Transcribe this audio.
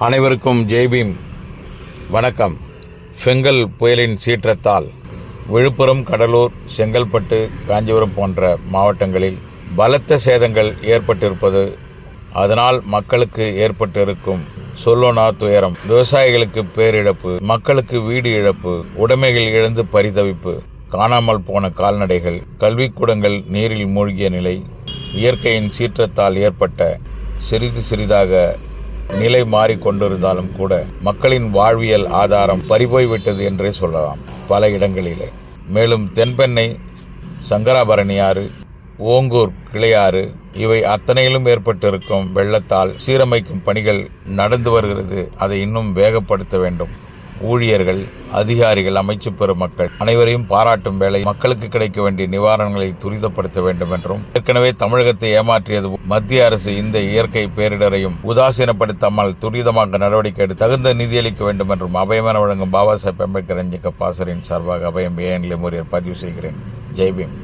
அனைவருக்கும் ஜெய்பீம் வணக்கம். செங்கல் புயலின் சீற்றத்தால் விழுப்புரம் கடலூர் செங்கல்பட்டு காஞ்சிபுரம் போன்ற மாவட்டங்களில் பலத்த சேதங்கள் ஏற்பட்டிருப்பது அதனால் மக்களுக்கு ஏற்பட்டிருக்கும் சொல்லோனா துயரம் விவசாயிகளுக்கு பேரிழப்பு மக்களுக்கு வீடு இழப்பு உடைமைகள் இழந்து பரிதவிப்பு காணாமல் போன கால்நடைகள் கல்விக்கூடங்கள் நீரில் மூழ்கிய நிலை இயற்கையின் சீற்றத்தால் ஏற்பட்ட சிறிது சிறிதாக நிலை மாறிக்கொண்டிருந்தாலும் கூட மக்களின் வாழ்வியல் ஆதாரம் பறிபோய்விட்டது என்றே சொல்லலாம் பல இடங்களிலே. மேலும் தென்பெண்ணை சங்கராபரணி ஆறு ஓங்கூர் கிளையாறு இவை அத்தனையிலும் ஏற்பட்டிருக்கும் வெள்ளத்தால் சீரமைக்கும் பணிகள் நடந்து வருகிறது. அதை இன்னும் வேகப்படுத்த வேண்டும். ஊழியர்கள் அதிகாரிகள் அமைச்சு பெருமக்கள் அனைவரையும் பாராட்டும் வேலை மக்களுக்கு கிடைக்க வேண்டிய நிவாரணங்களை துரிதப்படுத்த வேண்டும் என்றும் ஏற்கனவே தமிழகத்தை ஏமாற்றியது மத்திய அரசு இந்த இயற்கை பேரிடரையும் உதாசீனப்படுத்தாமல் துரிதமாக நடவடிக்கை எடுத்து தகுந்த நிதியளிக்க வேண்டும் என்றும் அபயமென வழங்கும் பாபா சாஹேப் அம்பேத்கர் அஞ்சிக்க பாசரின் சார்பாக அபயம் ஏன் லெமோரியர் பதிவு செய்கிறேன். ஜெய்பீம்